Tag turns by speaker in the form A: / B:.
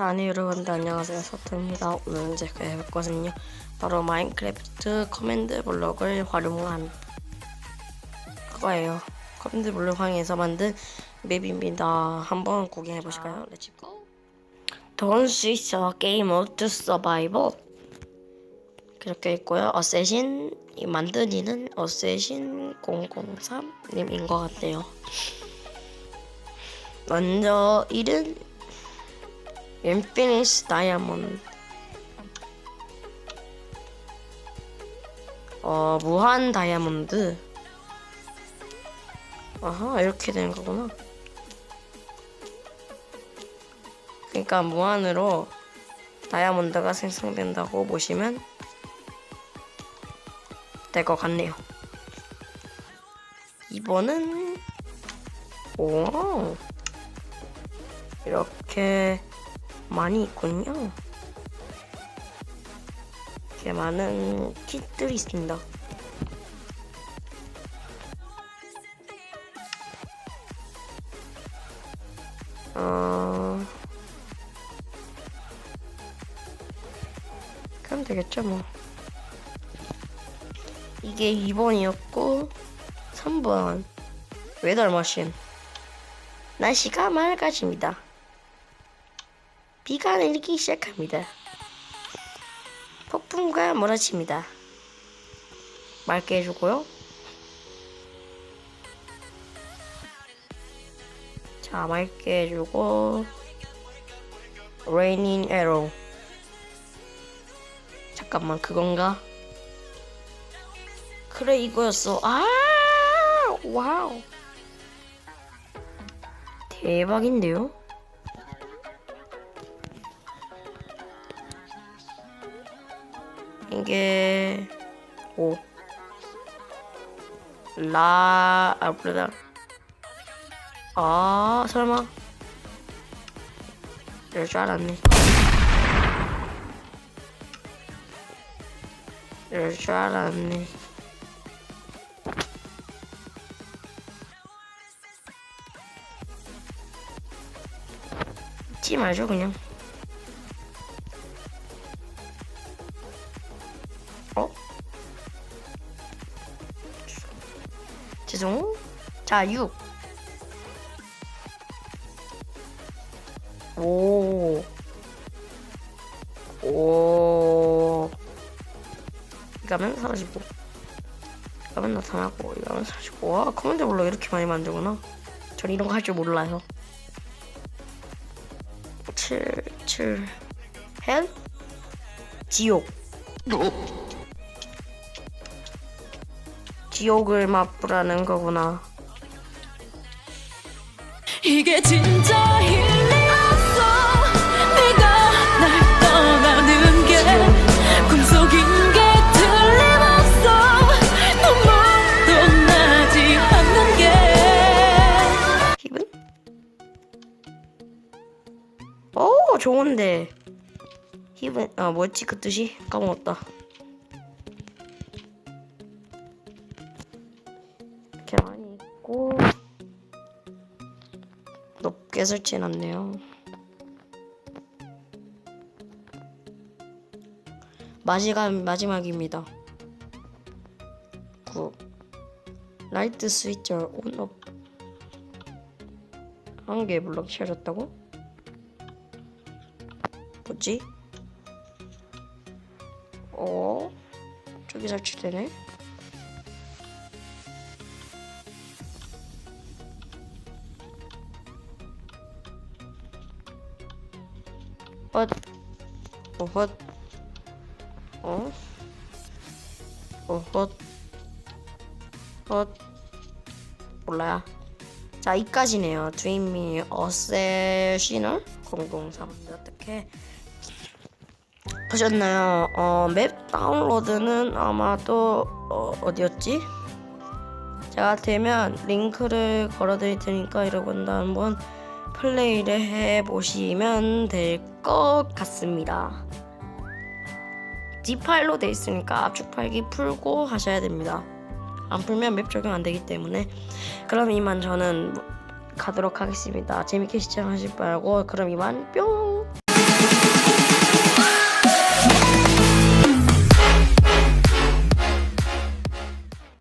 A: 자, 네 여러분들 안녕하세요. 서트입니다. 오늘은 제가 해볼 것은요. 바로 마인크래프트 커맨드 블록을 활용한 그거예요. 커맨드 블록 활용해서 만든 맵입니다. 한번 구경해 보실까요? Don't switch a game mode to survival. 그렇게 있고요. 어쌔신 이 만드니는 어쌔신 003님인 것 같네요. 먼저 1은 인피니스 다이아몬드 어 무한 다이아몬드. 아하 이렇게 되는 거구나. 그러니까 무한으로 다이아몬드가 생성된다고 보시면 될 것 같네요. 2번은 오 이렇게 많이 있군요. 이렇게 많은 킷들이 있습니다. 어... 그럼 되겠죠 뭐. 이게 2번이었고 3번 웨더 머신 날씨가 맑아집니다. 비가 내리기 시작합니다. 폭풍과 몰아칩니다. 맑게 해주고요. 자, 맑게 해주고 Raining Arrow 잠깐만 그건가? 그래 이거였어. 아 와우 대박인데요? 이게 오 라, 아, 뭐다. 아, 설마. 이럴 줄 알았네. 이럴 줄 알았네. 잊지 말죠, 그냥. 자, 6. 오. 오. 이거면 사라지고. 이거면 나타나고. 이거면 사라지고. 와, 커맨드 블록 이렇게 많이 만들구나. 전 이런 거 할 줄 몰라요. 7, 7. 헬? 지옥. 지옥을 맛보라는 거구나.
B: 이게 진짜 일리 없어. 네가 날 떠나는 게 꿈속인 게 틀림없어. 눈물도 나지 않는 게.
A: 기분? 오 좋은데. 기분 아 뭐였지? 그 뜻이? 까먹었다. 많이 있고 높게 설치해놨네요 마지막 마지막입니다 9 라이트 스위처 온업 한 개 블럭 채워졌다고? 뭐지? 어? 저기 설치되네? 어헛 어? 어헛 헛 몰라요 자, 이까지네요. 드림미 어세시널 003 어떻게 보셨나요? 어, 맵 다운로드는 아마도 어, 어디였지? 제가 되면 링크를 걸어드릴 테니까 여러분도 한번 플레이를 해보시면 될 것 같습니다. 디파일로 돼 있으니까 압축 팔기 풀고 하셔야 됩니다. 안 풀면 맵 적용 안 되기 때문에 그럼 이만 저는 가도록 하겠습니다. 재밌게 시청하실 바라고 그럼 이만 뿅.